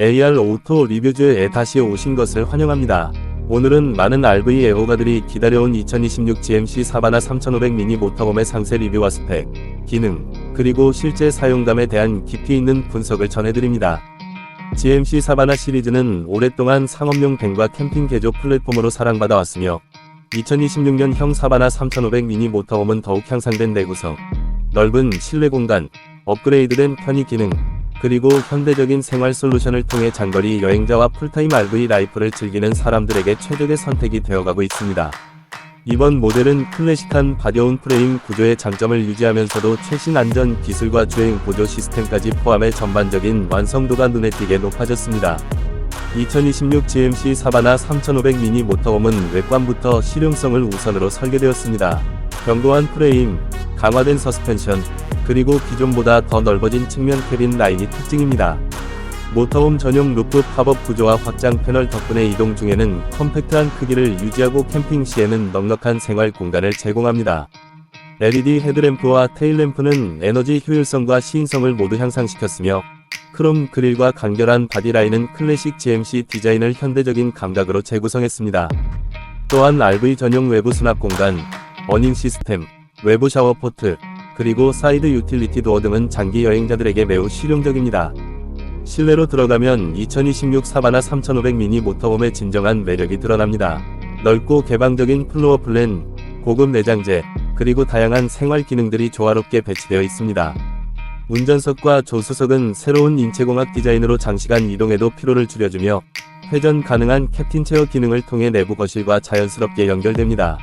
AR 오토 리뷰즈에 다시 오신 것을 환영합니다. 오늘은 많은 RV 애호가들이 기다려온 2026 GMC 사바나 3500 미니 모터홈의 상세 리뷰와 스펙, 기능, 그리고 실제 사용감에 대한 깊이 있는 분석을 전해드립니다. GMC 사바나 시리즈는 오랫동안 상업용 밴과 캠핑 개조 플랫폼으로 사랑받아 왔으며 2026년형 사바나 3500 미니 모터홈은 더욱 향상된 내구성, 넓은 실내 공간, 업그레이드된 편의 기능, 그리고 현대적인 생활 솔루션을 통해 장거리 여행자와 풀타임 RV 라이프를 즐기는 사람들에게 최적의 선택이 되어가고 있습니다. 이번 모델은 클래식한 바디온 프레임 구조의 장점을 유지하면서도 최신 안전 기술과 주행 보조 시스템까지 포함해 전반적인 완성도가 눈에 띄게 높아졌습니다. 2026 GMC 사바나 3500 미니 모터홈은 외관부터 실용성을 우선으로 설계되었습니다. 견고한 프레임, 강화된 서스펜션, 그리고 기존보다 더 넓어진 측면 캐빈 라인이 특징입니다. 모터홈 전용 루프 팝업 구조와 확장 패널 덕분에 이동 중에는 컴팩트한 크기를 유지하고 캠핑 시에는 넉넉한 생활 공간을 제공합니다. LED 헤드램프와 테일램프는 에너지 효율성과 시인성을 모두 향상시켰으며 크롬 그릴과 간결한 바디라인은 클래식 GMC 디자인을 현대적인 감각으로 재구성했습니다. 또한 RV 전용 외부 수납 공간, 어닝 시스템, 외부 샤워 포트, 그리고 사이드 유틸리티 도어 등은 장기 여행자들에게 매우 실용적입니다. 실내로 들어가면 2026 사바나 3500 미니 모터홈의 진정한 매력이 드러납니다. 넓고 개방적인 플로어 플랜, 고급 내장재, 그리고 다양한 생활 기능들이 조화롭게 배치되어 있습니다. 운전석과 조수석은 새로운 인체공학 디자인으로 장시간 이동에도 피로를 줄여주며 회전 가능한 캡틴 체어 기능을 통해 내부 거실과 자연스럽게 연결됩니다.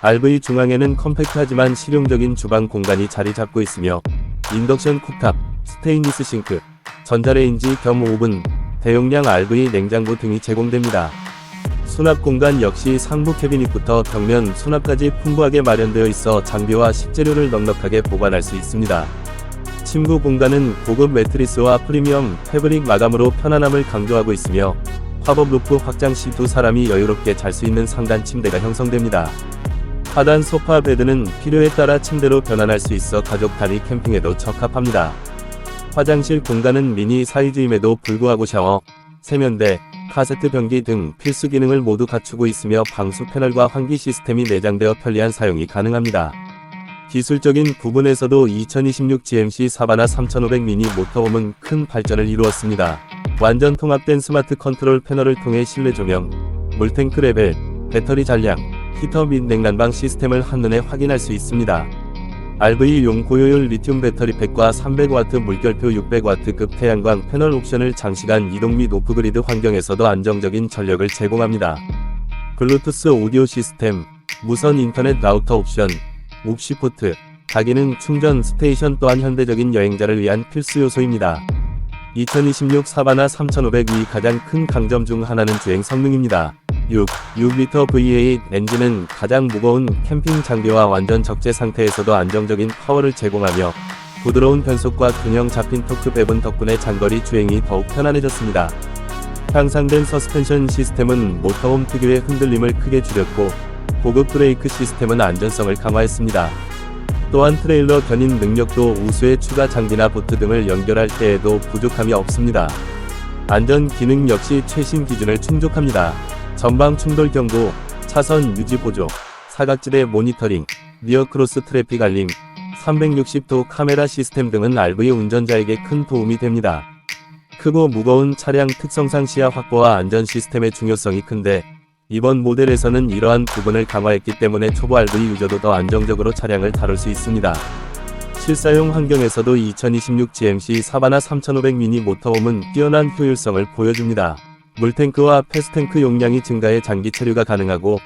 RV 중앙에는 컴팩트하지만 실용적인 주방 공간이 자리 잡고 있으며 인덕션 쿡탑, 스테인리스 싱크, 전자레인지 겸 오븐, 대용량 RV 냉장고 등이 제공됩니다. 수납 공간 역시 상부 캐비닛부터 벽면 수납까지 풍부하게 마련되어 있어 장비와 식재료를 넉넉하게 보관할 수 있습니다. 침구 공간은 고급 매트리스와 프리미엄 패브릭 마감으로 편안함을 강조하고 있으며 팝업 루프 확장 시 두 사람이 여유롭게 잘 수 있는 상단 침대가 형성됩니다. 하단 소파 베드는 필요에 따라 침대로 변환할 수 있어 가족 단위 캠핑에도 적합합니다. 화장실 공간은 미니 사이즈임에도 불구하고 샤워, 세면대, 카세트 변기 등 필수 기능을 모두 갖추고 있으며 방수 패널과 환기 시스템이 내장되어 편리한 사용이 가능합니다. 기술적인 부분에서도 2026 GMC 사바나 3500 미니 모터홈은 큰 발전을 이루었습니다. 완전 통합된 스마트 컨트롤 패널을 통해 실내 조명, 물탱크 레벨, 배터리 잔량, 히터 및 냉난방 시스템을 한눈에 확인할 수 있습니다. RV용 고효율 리튬 배터리 팩과 300W 물결표 600W급 태양광 패널 옵션을 장시간 이동 및 오프그리드 환경에서도 안정적인 전력을 제공합니다. 블루투스 오디오 시스템, 무선 인터넷 라우터 옵션, 옵시 포트, 다기능 충전 스테이션 또한 현대적인 여행자를 위한 필수 요소입니다. 2026 사바나 3500이 가장 큰 강점 중 하나는 주행 성능입니다. 6, 6리터 V8 엔진은 가장 무거운 캠핑 장비와 완전 적재 상태에서도 안정적인 파워를 제공하며 부드러운 변속과 균형 잡힌 토크 배분 덕분에 장거리 주행이 더욱 편안해졌습니다. 향상된 서스펜션 시스템은 모터홈 특유의 흔들림을 크게 줄였고 고급 브레이크 시스템은 안전성을 강화했습니다. 또한 트레일러 견인 능력도 우수의 추가 장비나 보트 등을 연결할 때에도 부족함이 없습니다. 안전 기능 역시 최신 기준을 충족합니다. 전방 충돌 경고, 차선 유지 보조, 사각지대 모니터링, 리어 크로스 트래픽 알림, 360도 카메라 시스템 등은 RV 운전자에게 큰 도움이 됩니다. 크고 무거운 차량 특성상 시야 확보와 안전 시스템의 중요성이 큰데 이번 모델에서는 이러한 부분을 강화했기 때문에 초보 RV 유저도 더 안정적으로 차량을 다룰 수 있습니다. 실사용 환경에서도 2026 GMC 사바나 3500 미니 모터홈은 뛰어난 효율성을 보여줍니다. 물탱크와 패스탱크 용량이 증가해 장기 체류가 가능하고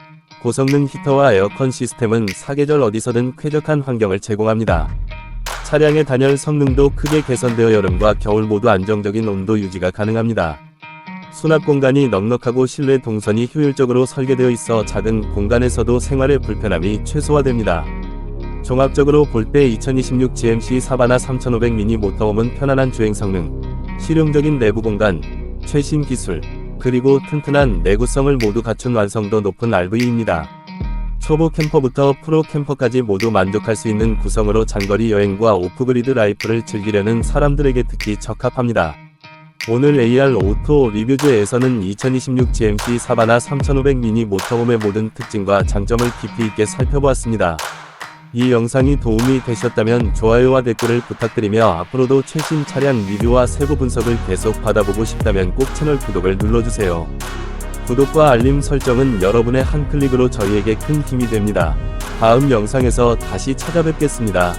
고성능 히터와 에어컨 시스템은 사계절 어디서든 쾌적한 환경을 제공합니다. 차량의 단열 성능도 크게 개선되어 여름과 겨울 모두 안정적인 온도 유지가 가능합니다. 수납 공간이 넉넉하고 실내 동선이 효율적으로 설계되어 있어 작은 공간에서도 생활의 불편함이 최소화됩니다. 종합적으로 볼 때 2026 GMC 사바나 3500 미니 모터홈은 편안한 주행 성능, 실용적인 내부 공간, 최신 기술, 그리고 튼튼한 내구성을 모두 갖춘 완성도 높은 RV입니다. 초보 캠퍼부터 프로 캠퍼까지 모두 만족할 수 있는 구성으로 장거리 여행과 오프그리드 라이프를 즐기려는 사람들에게 특히 적합합니다. 오늘 AR 오토 리뷰즈에서는 2026 GMC 사바나 3500 미니 모터홈의 모든 특징과 장점을 깊이 있게 살펴보았습니다. 이 영상이 도움이 되셨다면 좋아요와 댓글을 부탁드리며 앞으로도 최신 차량 리뷰와 세부 분석을 계속 받아보고 싶다면 꼭 채널 구독을 눌러주세요. 구독과 알림 설정은 여러분의 한 클릭으로 저희에게 큰 힘이 됩니다. 다음 영상에서 다시 찾아뵙겠습니다.